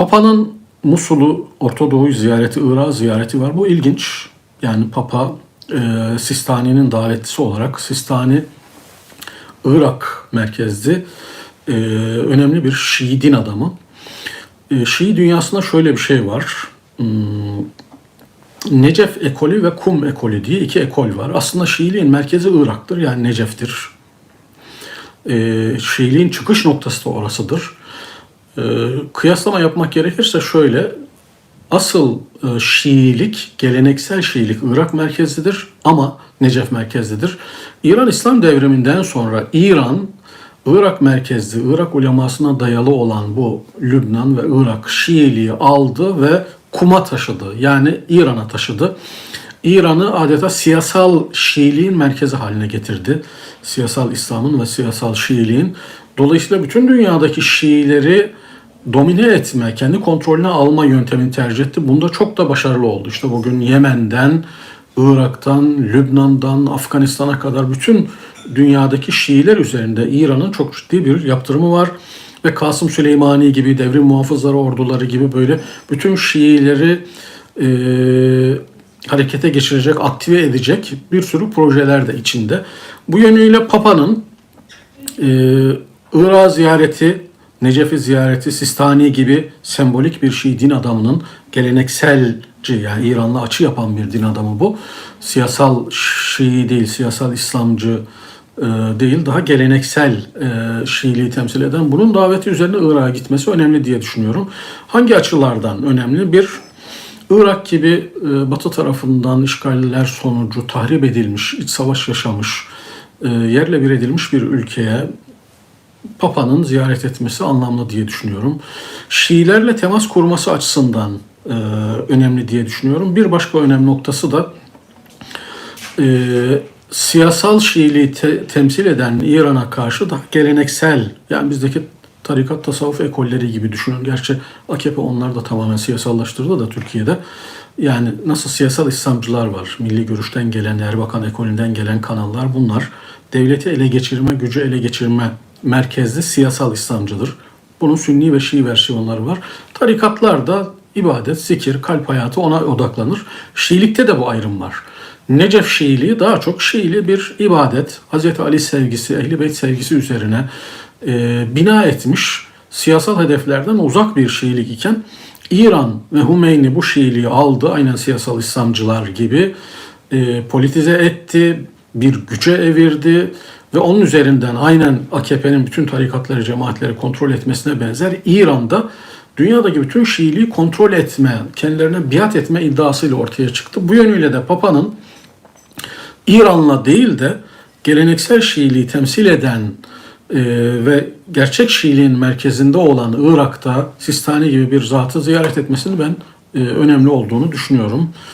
Papa'nın Musul'u, Orta Doğu'yu ziyareti, Irak'ı ziyareti var. Bu ilginç. Yani Papa e, Sistani'nin davetlisi olarak Sistani Irak merkezli e, önemli bir Şii din adamı. E, Şii dünyasında şöyle bir şey var. Hmm, Necef ekolü ve Kum ekolü diye iki ekol var. Aslında Şiiliğin merkezi Irak'tır yani Necef'tir. E, Şiiliğin çıkış noktası da orasıdır. E, kıyaslama yapmak gerekirse şöyle, asıl e, Şiilik, geleneksel Şiilik Irak merkezlidir ama Necef merkezlidir. İran İslam devriminden sonra İran, Irak merkezli, Irak ulemasına dayalı olan bu Lübnan ve Irak Şiiliği aldı ve Kum'a taşıdı. Yani İran'a taşıdı. İran'ı adeta siyasal Şiiliğin merkezi haline getirdi. Siyasal İslam'ın ve siyasal Şiiliğin. Dolayısıyla bütün dünyadaki Şiileri domine etme, kendi kontrolüne alma yöntemini tercih etti. Bunda çok da başarılı oldu. İşte bugün Yemen'den, Irak'tan, Lübnan'dan, Afganistan'a kadar bütün dünyadaki Şiiler üzerinde İran'ın çok ciddi bir yaptırımı var. Ve Kasım Süleymani gibi, devrim muhafızları orduları gibi böyle bütün Şiileri e, harekete geçirecek, aktive edecek bir sürü projeler de içinde. Bu yönüyle Papa'nın e, Irak ziyareti, Necef'i ziyareti, Sistani gibi sembolik bir Şii din adamının gelenekselci yani İran'la açı yapan bir din adamı bu. Siyasal Şii değil, siyasal İslamcı e, değil, daha geleneksel e, Şiiliği temsil eden bunun daveti üzerine Irak'a gitmesi önemli diye düşünüyorum. Hangi açılardan önemli? Bir, Irak gibi e, Batı tarafından işgaller sonucu tahrip edilmiş, iç savaş yaşamış, yerle bir edilmiş bir ülkeye Papa'nın ziyaret etmesi anlamlı diye düşünüyorum. Şiilerle temas kurması açısından e, önemli diye düşünüyorum. Bir başka önemli noktası da e, siyasal Şiiliği te- temsil eden İran'a karşı da geleneksel yani bizdeki tarikat tasavvuf ekolleri gibi düşünün. Gerçi AKP onlar da tamamen siyasallaştırdı da Türkiye'de. Yani nasıl siyasal İslamcılar var, milli görüşten gelen, Erbakan ekolünden gelen kanallar bunlar. Devleti ele geçirme, gücü ele geçirme merkezli siyasal İslamcıdır. Bunun Sünni ve Şii versiyonları var. Tarikatlar da ibadet, zikir, kalp hayatı ona odaklanır. Şiilikte de bu ayrım var. Necef Şiiliği daha çok Şiili bir ibadet, Hz. Ali sevgisi, Ehl-i Beyt sevgisi üzerine e, bina etmiş siyasal hedeflerden uzak bir Şiilik iken İran ve Hümeyni bu Şiiliği aldı aynen siyasal İslamcılar gibi e, politize etti, bir güce evirdi ve onun üzerinden aynen AKP'nin bütün tarikatları, cemaatleri kontrol etmesine benzer İran'da dünyadaki bütün Şiiliği kontrol etme, kendilerine biat etme iddiasıyla ortaya çıktı. Bu yönüyle de Papa'nın İran'la değil de geleneksel Şiiliği temsil eden e, ve gerçek Şiiliğin merkezinde olan Irak'ta Sistani gibi bir zatı ziyaret etmesini ben e, önemli olduğunu düşünüyorum.